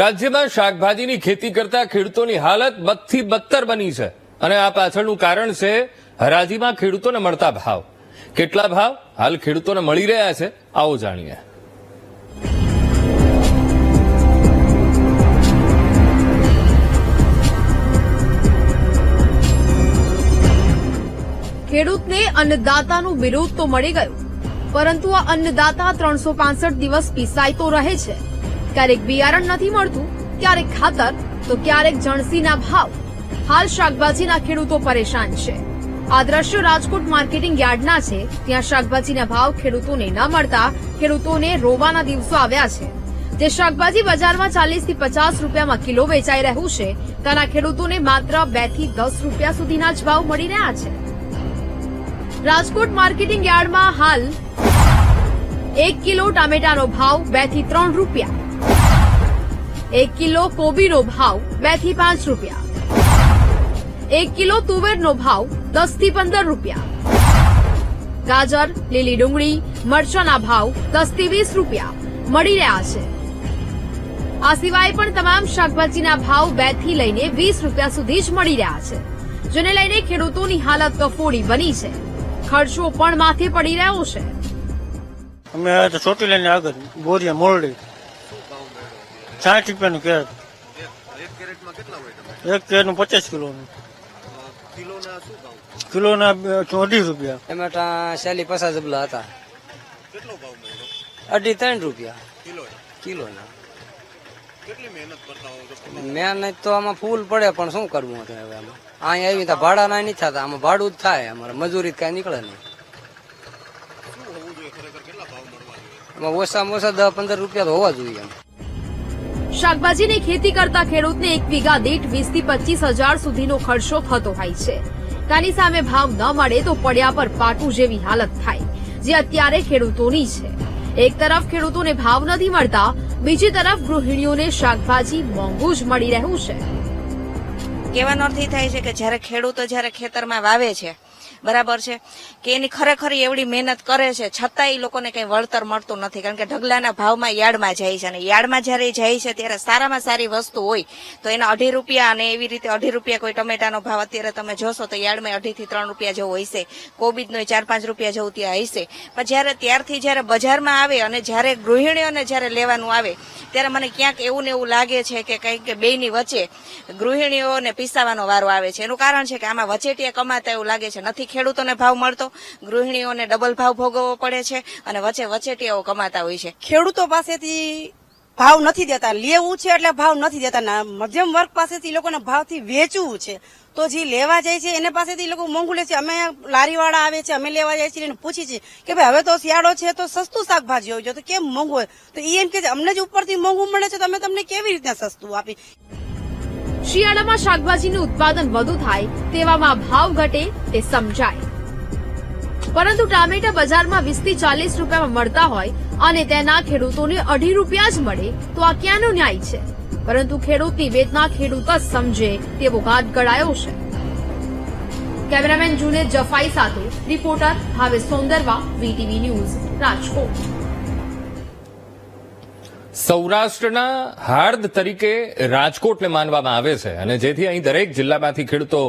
રાજ્યમાં શાકભાજીની ખેતી કરતા ખેડૂતોની હાલત બદથી બદતર બની છે. અને આ પાછળનું કારણ છે હરાજીમાં ખેડૂતોને મળતા ભાવ. કેટલા ભાવ? હાલ ખેડૂતોને મળી રહ્યા છે. આવો જાણીએ. ખેડૂતને અન્નદાતાનું બિરુદ તો મળી ગયું, પરંતુ આ અન્નદાતા ત્રણસો દિવસ પીસાય તો રહે છે. ક્યારેક બિયારણ નથી મળતું, ક્યારેક ખાતર, તો ક્યારેક જણસીના ભાવ. હાલ શાકભાજીના ખેડૂતો પરેશાન છે. આ દ્રશ્યો રાજકોટ માર્કેટિંગ યાર્ડના છે. ત્યાં શાકભાજીના ભાવ ખેડૂતોને ન મળતા ખેડૂતોને રોવાના દિવસો આવ્યા છે. જે શાકભાજી બજારમાં ચાલીસથી પચાસ રૂપિયામાં કિલો વેચાઈ રહ્યું છે, તેના ખેડૂતોને માત્ર બેથી દસ રૂપિયા સુધીના જ ભાવ મળી રહ્યા છે. રાજકોટ માર્કેટિંગ યાર્ડમાં હાલ એક કિલો ટામેટાનો ભાવ બેથી ત્રણ રૂપિયા. એક કિલો કોબીનો ભાવ બેથી પાંચ રૂપિયા. એક કિલો તુવેરનો ભાવ દસથી પંદર રૂપિયા. ગાજર, લીલી ડુંગળી, મરચાના ભાવ દસથી વીસ રૂપિયા. મળી રહ્યા છે. આ સિવાય પણ તમામ શાકભાજીના ભાવ બેથી લઈને વીસ રૂપિયા સુધી જ મળી રહ્યા છે. જેને લઈને ખેડૂતોની હાલત કફોડી બની છે. ખર્ચો પણ માથે પડી રહ્યો છે. અમે ચોટી લઈને આગળ, બોરિયા, મોરડી. સાઠ રૂપિયાનું કેરેટ. એક કેરેટનું પચાસ કિલોનું. કિલોના અઢી રૂપિયા. એમાં ત્યાં શેલી પચાસ જબલા હતા. અઢી ત્રણ રૂપિયા. કિલોના? મહેનત તો આમાં ફૂલ પડે પણ શું કરવું હતું હવે આમાં? અહીંયા આવી તો ભાડા ના નહીં થતા આમાં ભાડું જ થાય અમારે મજૂરી કઈ નીકળે નહીં. એમાં ઓછામાં ઓછા દસ પંદર રૂપિયા તો હોવા જોઈએ એમ શાકભાજીની ખેતી કરતા ખેડૂતને એક વીઘા દીઠ વીસથી પચીસ હજાર સુધીનો ખર્ચો થતો હોય છે. તેની સામે ભાવ ન મળે તો પડ્યા પર પાટું જેવી હાલત થાય, જે અત્યારે ખેડૂતોની છે. એક તરફ ખેડૂતોને ભાવ નથી મળતા, બીજી તરફ ગૃહિણીઓને શાકભાજી મોંઘું જ મળી રહ્યું છે. કહેવાનો અર્થ એ થાય છે કે જ્યારે ખેડૂતો જ્યારે ખેતરમાં વાવે છે બરાબર છે? કે એની ખરેખર એવડી મહેનત કરે છે છતાં એ લોકોને કઈ વળતર મળતું નથી. કારણ કે ઢગલાના ભાવમાં યાર્ડમાં જાય છે અને યાર્ડમાં જ્યારે જાય છે, ત્યારે સારામાં સારી વસ્તુ હોય, તો એના અઢી રૂપિયા અને એવી રીતે અઢી રૂપિયા કોઈ ટમેટાનો ભાવ અત્યારે તમે જોશો તો યાર્ડમાં અઢી થી ત્રણ રૂપિયા જેવો હશે. કોબીજનો ચાર પાંચ રૂપિયા જેવું ત્યાં હશે. પણ જ્યારે ત્યારથી જ્યારે બજારમાં આવે અને જ્યારે ગૃહિણીઓને જ્યારે લેવાનું આવે, ત્યારે મને ક્યાંક એવું ને એવું લાગે છે કે કંઈક કે બેયની વચ્ચે ગૃહિણીઓને પીસાવાનો વારો આવે છે. એનું કારણ છે કે આમાં વચેટિયા કમાતા એવું લાગે છે. નથી ખેડૂતોને ભાવ મળતો, ગૃહિણીઓને ડબલ ભાવ ભોગવવો પડે છે અને વચ્ચે વચેટિયાઓ કમાતા હોય છે. ખેડૂતો પાસેથી ભાવ નથી દેતા, લેવું છે એટલે ભાવ નથી દેતા. મધ્યમ વર્ગ પાસેથી લોકોને ભાવથી વેચવું છે. તો જે લેવા જાય છે, એને પાસેથી લોકો મોંઘું લે છે. અમે લારીવાળા આવે છે, અમે લેવા જાય છીએ એને પૂછી છીએ કે ભાઈ, હવે તો શિયાળો છે, તો સસ્તું શાકભાજી હોય છે તો કેમ મોંઘું હોય? તો એ એમ કે અમને જ ઉપરથી મોંઘું મળે છે, તો અમે તમને કેવી રીતના સસ્તું આપી શિયાળામાં શાકભાજીનું ઉત્પાદન વધુ થાય, તેવામાં ભાવ ઘટે તે સમજાય. પરંતુ ટામેટા બજારમાં વીસથી ચાલીસ રૂપિયામાં મળતા હોય અને તેના ખેડૂતોને અઢી રૂપિયા જ મળે, તો આ ક્યાંનો ન્યાય છે? પરંતુ ખેડૂતની વેદના ખેડૂત જ સમજે તેવો ઘાત ગળાયો છે. કેમેરામેન જુનેદ જફાઈ સાથે રિપોર્ટર હવે સોંદરવા, વીટીવી ન્યૂઝ, રાજકોટ. સૌરાષ્ટ્રના હાર્દ તરીકે રાજકોટને માનવામાં આવે છે અને જેથી અહીં દરેક જિલ્લામાંથી ખેડૂતો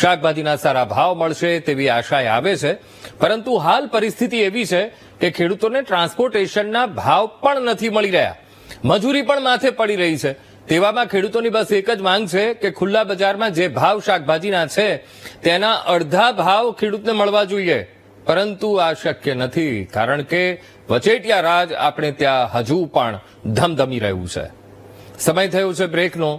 શાકભાજીના સારા ભાવ મળશે તેવી આશાએ આવે છે. પરંતુ હાલ પરિસ્થિતિ એવી છે કે ખેડૂતોને ટ્રાન્સપોર્ટેશનના ભાવ પણ નથી મળી રહ્યા. મજૂરી પણ માથે પડી રહી છે. તેવામાં ખેડૂતોની બસ એક જ માંગ છે કે ખુલ્લા બજારમાં જે ભાવ શાકભાજીના છે તેના અડધા ભાવ ખેડૂતને મળવા જોઈએ. પરંતુ આ શક્ય નથી, કારણ કે વચેટિયા રાજ આપણે ત્યાં હજુ પણ ધમધમી રહ્યું છે. સમય થયો છે બ્રેકનો.